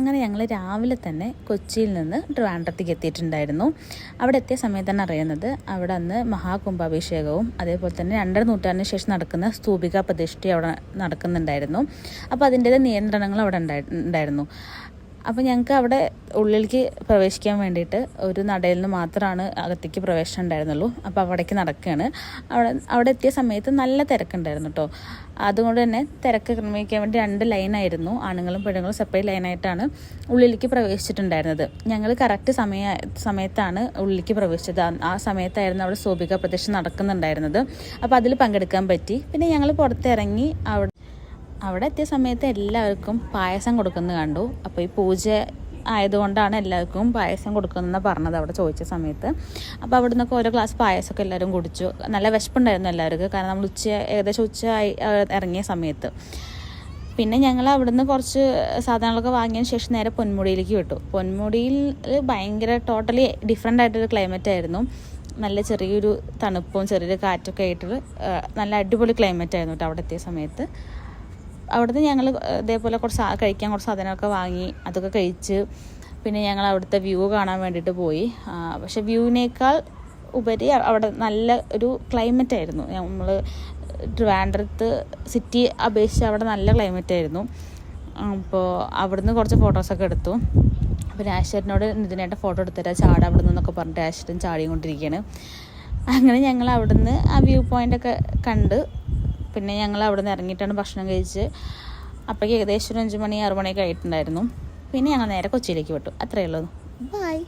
അങ്ങനെ ഞങ്ങൾ രാവിലെ തന്നെ കൊച്ചിയിൽ നിന്ന് ട്രിവാൻഡ്രത്തേക്ക് എത്തിയിട്ടുണ്ടായിരുന്നു. അവിടെ എത്തിയ സമയത്ത് തന്നെ അറിയുന്നത്. അവിടെ അന്ന് മഹാകുംഭാഭിഷേകവും അതേപോലെ തന്നെ രണ്ടര നൂറ്റാണ്ടിന് ശേഷം നടക്കുന്ന സ്തൂപിക പ്രതിഷ്ഠയും അവിടെ നടക്കുന്നുണ്ടായിരുന്നു. അപ്പോൾ അതിന്റേത് നിയന്ത്രണങ്ങൾ അവിടെ ഉണ്ടായി ഉണ്ടായിരുന്നു. അപ്പോൾ ഞങ്ങൾക്ക് അവിടെ ഉള്ളിലേക്ക് പ്രവേശിക്കാൻ വേണ്ടിയിട്ട് ഒരു നടയിൽ നിന്ന് മാത്രമാണ് അകത്തേക്ക് പ്രവേശനം ഉണ്ടായിരുന്നുള്ളൂ. അപ്പോൾ അവിടേക്ക് നടക്കുകയാണ് അവിടെ അവിടെ എത്തിയ സമയത്ത് നല്ല തിരക്കുണ്ടായിരുന്നു കേട്ടോ അതുകൊണ്ട് തന്നെ തിരക്ക് ക്രമീകരിക്കാൻ വേണ്ടി രണ്ട് ലൈനായിരുന്നു ആണുങ്ങളും പെണ്ണുങ്ങളും സെപ്പറേറ്റ് ലൈനായിട്ടാണ് ഉള്ളിലേക്ക് പ്രവേശിച്ചിട്ടുണ്ടായിരുന്നത്. ഞങ്ങൾ കറക്റ്റ് സമയ സമയത്താണ് ഉള്ളിലേക്ക് പ്രവേശിച്ചത്. ആ- സമയത്തായിരുന്നു അവിടെ സോപിക പ്രദേശം നടക്കുന്നുണ്ടായിരുന്നത്. അപ്പോൾ അതിൽ പങ്കെടുക്കാൻ പറ്റി. പിന്നെ ഞങ്ങൾ പുറത്തിറങ്ങി അവിടെ അവിടെ എത്തിയ സമയത്ത് എല്ലാവർക്കും പായസം കൊടുക്കുന്നത് കണ്ടു. അപ്പോൾ ഈ പൂജ ആയതുകൊണ്ടാണ് എല്ലാവർക്കും പായസം കൊടുക്കുന്നതെന്ന് പറഞ്ഞത് അവിടെ ചോദിച്ച സമയത്ത്. അപ്പോൾ അവിടെ നിന്നൊക്കെ ഓരോ ഗ്ലാസ് പായസമൊക്കെ എല്ലാവരും കുടിച്ചു. നല്ല വിശപ്പുണ്ടായിരുന്നു എല്ലാവർക്കും. കാരണം നമ്മൾ ഉച്ച ഏകദേശം ഉച്ച ഇറങ്ങിയ സമയത്ത്. പിന്നെ ഞങ്ങൾ അവിടുന്ന് കുറച്ച് സാധനങ്ങളൊക്കെ വാങ്ങിയതിന് ശേഷം നേരെ പൊന്മുടിയിലേക്ക് വിട്ടു. പൊന്മുടിയിൽ ഭയങ്കര ടോട്ടലി ഡിഫറെന്റ് ആയിട്ടൊരു ക്ലൈമറ്റ് ആയിരുന്നു. നല്ല ചെറിയൊരു തണുപ്പും ചെറിയൊരു കാറ്റൊക്കെ ആയിട്ട് നല്ല അടിപൊളി ക്ലൈമറ്റ് ആയിരുന്നു കേട്ടോ അവിടെ എത്തിയ സമയത്ത്. അവിടുന്ന് ഞങ്ങൾ ഇതേപോലെ കുറച്ച് കഴിക്കാൻ കുറച്ച് സാധനമൊക്കെ വാങ്ങി അതൊക്കെ കഴിച്ച് പിന്നെ ഞങ്ങൾ അവിടുത്തെ വ്യൂ കാണാൻ വേണ്ടിയിട്ട് പോയി. പക്ഷെ വ്യൂവിനേക്കാൾ ഉപരി അവിടെ നല്ല ഒരു ക്ലൈമറ്റ് ആയിരുന്നു. നമ്മൾ ട്രിവാൻഡ്രത്ത് സിറ്റി അപേക്ഷിച്ച് അവിടെ നല്ല ക്ലൈമറ്റ് ആയിരുന്നു. അപ്പോൾ അവിടുന്ന് കുറച്ച് ഫോട്ടോസൊക്കെ എടുത്തു. അപ്പോൾ രാശേട്ടനോട് ഇതിനായിട്ട് ഫോട്ടോ എടുത്തരാ ചാട അവിടെ നിന്നൊക്കെ പറഞ്ഞിട്ട് രാശേട്ടൻ ചാടിയും കൊണ്ടിരിക്കുകയാണ് അങ്ങനെ ഞങ്ങൾ അവിടുന്ന് ആ വ്യൂ പോയിന്റൊക്കെ കണ്ട് പിന്നെ ഞങ്ങൾ അവിടെ നിന്ന് ഇറങ്ങിയിട്ടാണ് ഭക്ഷണം കഴിച്ച്. അപ്പോഴേക്ക് ഏകദേശം ഒരു അഞ്ച് മണി ആറ് മണിയൊക്കെ ആയിട്ടുണ്ടായിരുന്നു. പിന്നെ ഞങ്ങൾ നേരെ കൊച്ചിയിലേക്ക് വിട്ടു. അത്രയേ ഉള്ളൂ. ബൈ